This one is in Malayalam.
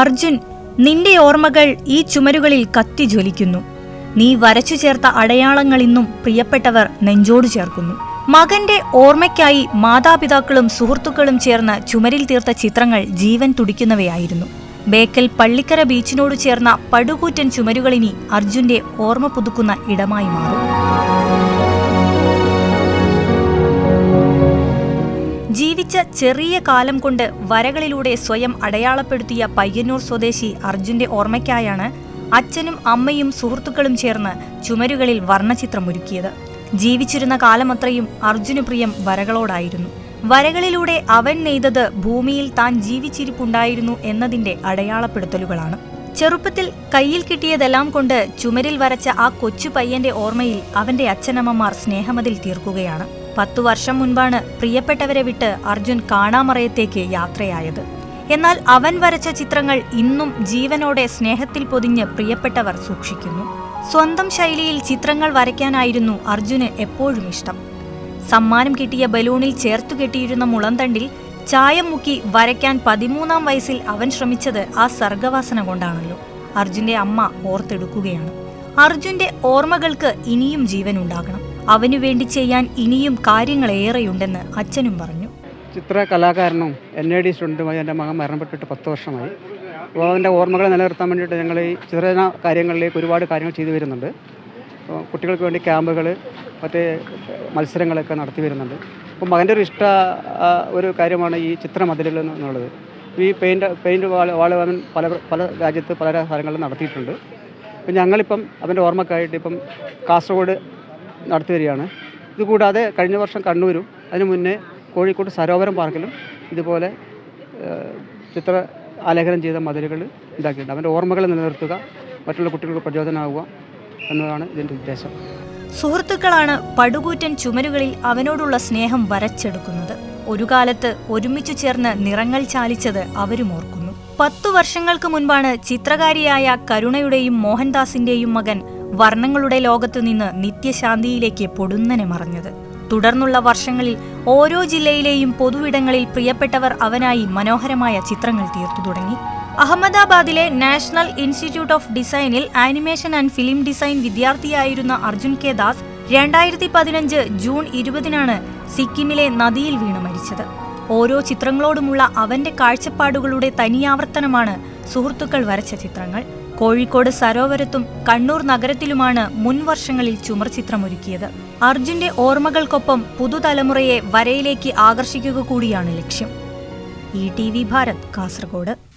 അർജുൻ നിന്റെ ഓർമ്മകൾ ഈ ചുമരുകളിൽ കത്തി ജ്വലിക്കുന്നു. നീ വരച്ചു ചേർത്ത അടയാളങ്ങൾ ഇന്നും പ്രിയപ്പെട്ടവർ നെഞ്ചോട് ചേർക്കുന്നു. മകന്റെ ഓർമ്മയ്ക്കായി മാതാപിതാക്കളും സുഹൃത്തുക്കളും ചേർന്ന് ചുമരിൽ തീർത്ത ചിത്രങ്ങൾ ജീവൻ തുടിക്കുന്നവയായിരുന്നു. ബേക്കൽ പള്ളിക്കര ബീച്ചിനോട് ചേർന്ന പടുകൂറ്റൻ ചുമരുകളിനി അർജുന്റെ ഓർമ്മ പുതുക്കുന്ന ഇടമായി മാറും. ജീവിച്ച ചെറിയ കാലം കൊണ്ട് വരകളിലൂടെ സ്വയം അടയാളപ്പെടുത്തിയ പയ്യന്നൂർ സ്വദേശി അർജുന്റെ ഓർമ്മയ്ക്കായാണ് അച്ഛനും അമ്മയും സുഹൃത്തുക്കളും ചേർന്ന് ചുമരുകളിൽ വർണചിത്രമൊരുക്കിയത്. ജീവിച്ചിരുന്ന കാലമത്രയും അർജുന പ്രിയം വരകളോടായിരുന്നു. വരകളിലൂടെ അവൻ നെയ്തത് ഭൂമിയിൽ താൻ ജീവിച്ചിരിപ്പുണ്ടായിരുന്നു എന്നതിന്റെ അടയാളപ്പെടുത്തലുകളാണ്. ചെറുപ്പത്തിൽ കയ്യിൽ കിട്ടിയതെല്ലാം കൊണ്ട് ചുമരിൽ വരച്ച ആ കൊച്ചു പയ്യന്റെ ഓർമ്മയിൽ അവന്റെ അച്ഛനമ്മമാർ സ്നേഹമതിൽ തീർക്കുകയാണ്. പത്തു വർഷം മുൻപാണ് പ്രിയപ്പെട്ടവരെ വിട്ട് അർജുൻ കാണാമറയത്തേക്ക് യാത്രയായത്. എന്നാൽ അവൻ വരച്ച ചിത്രങ്ങൾ ഇന്നും ജീവനോടെ സ്നേഹത്തിൽ പൊതിഞ്ഞ് പ്രിയപ്പെട്ടവർ സൂക്ഷിക്കുന്നു. സ്വന്തം ശൈലിയിൽ ചിത്രങ്ങൾ വരയ്ക്കാനായിരുന്നു അർജുന് എപ്പോഴും ഇഷ്ടം. സമ്മാനം കിട്ടിയ ബലൂണിൽ ചേർത്തു കെട്ടിയിരുന്ന മുളന്തണ്ടിൽ ചായം മുക്കി വരയ്ക്കാൻ പതിമൂന്നാം വയസ്സിൽ അവൻ ശ്രമിച്ചത് ആ സർഗവാസന കൊണ്ടാണല്ലോ. അർജുന്റെ അമ്മ ഓർത്തെടുക്കുകയാണ്. അർജുന്റെ ഓർമ്മകൾക്ക് ഇനിയും ജീവൻ ഉണ്ടാകണം അവനു വേണ്ടി ചെയ്യാൻ ഇനിയും കാര്യങ്ങളേറെയുണ്ടെന്ന് അച്ഛനും പറഞ്ഞു. ചിത്ര കലാകാരനും എൻ ഐ ഡി സ്റ്റുഡന്റുമായി എന്റെ മകൻ മരണപ്പെട്ടിട്ട് പത്ത് വർഷമായി. അപ്പോൾ അതിന്റെ ഓർമ്മകളെ നിലനിർത്താൻ വേണ്ടിയിട്ട് ഞങ്ങൾ ഈ ചിത്രരചന കാര്യങ്ങളിലേക്ക് ഒരുപാട് കാര്യങ്ങൾ ചെയ്തു വരുന്നുണ്ട്. കുട്ടികൾക്ക് വേണ്ടി ക്യാമ്പുകൾ മറ്റേ മത്സരങ്ങളൊക്കെ നടത്തി വരുന്നുണ്ട്. അപ്പോൾ മകന്റെ ഒരു ഇഷ്ട ഒരു കാര്യമാണ് ഈ ചിത്രമതിലുകൾ എന്നുള്ളത്. ഈ പെയിന്റ് പെയിന്റ് വാൾ അവൻ പല പല രാജ്യത്ത് പല സ്ഥലങ്ങളിലും നടത്തിയിട്ടുണ്ട്. അപ്പോൾ ഞങ്ങളിപ്പം അവന്റെ ഓർമ്മക്കായിട്ട് ഇപ്പം കാസർഗോഡ് നടത്തി വരികയാണ് ഇതുകൂടാതെ കഴിഞ്ഞ വർഷം കണ്ണൂരും അതിനു മുന്നേ കോഴിക്കോട് സരോവരം പാർക്കിലും ഇതുപോലെ ചിത്ര ആലേഖനം ചെയ്ത മതിലുകൾ ഉണ്ടാക്കിയിട്ടുണ്ട്. അവന്റെ ഓർമ്മകൾ നിലനിർത്തുക മറ്റുള്ള കുട്ടികൾക്ക് പ്രചോദനമാവുക എന്നതാണ് ഇതിന്റെ ഉദ്ദേശം. സുഹൃത്തുക്കളാണ് പടുകൂറ്റൻ ചുമരുകളിൽ അവനോടുള്ള സ്നേഹം വരച്ചെടുക്കുന്നത്. ഒരു കാലത്ത് ഒരുമിച്ചു ചേർന്ന് നിറങ്ങൾ ചാലിച്ചത് അവരും ഓർക്കുന്നു. പത്തു വർഷങ്ങൾക്ക് മുൻപാണ് ചിത്രകാരിയായ കരുണയുടെയും മോഹൻദാസിന്റെയും മകൻ വർണങ്ങളുടെ ലോകത്തു നിന്ന് നിത്യശാന്തിയിലേക്ക് പൊടുന്നനെ മറഞ്ഞത്. തുടർന്നുള്ള വർഷങ്ങളിൽ ഓരോ ജില്ലയിലെയും പൊതുവിടങ്ങളിൽ പ്രിയപ്പെട്ടവർ അവനായി മനോഹരമായ ചിത്രങ്ങൾ തീർത്തു തുടങ്ങി. അഹമ്മദാബാദിലെ നാഷണൽ ഇൻസ്റ്റിറ്റ്യൂട്ട് ഓഫ് ഡിസൈനിൽ ആനിമേഷൻ ആൻഡ് ഫിലിം ഡിസൈൻ വിദ്യാർത്ഥിയായിരുന്ന അർജുൻ കെ ദാസ് രണ്ടായിരത്തി പതിനഞ്ച് ജൂൺ ഇരുപതിനാണ് സിക്കിമിലെ നദിയിൽ വീണ് മരിച്ചത്. ഓരോ ചിത്രങ്ങളോടുമുള്ള അവന്റെ കാഴ്ചപ്പാടുകളുടെ തനിയാവർത്തനമാണ് സുഹൃത്തുക്കൾ വരച്ച ചിത്രങ്ങൾ. കോഴിക്കോട് സരോവരത്തും കണ്ണൂർ നഗരത്തിലുമാണ് മുൻ വർഷങ്ങളിൽ ചുമർ ചിത്രമൊരുക്കിയത്. അർജുന്റെ ഓർമ്മകൾക്കൊപ്പം പുതുതലമുറയെ വരയിലേക്ക് ആകർഷിക്കുക കൂടിയാണ് ലക്ഷ്യം. E T V Bharat Kasaragod.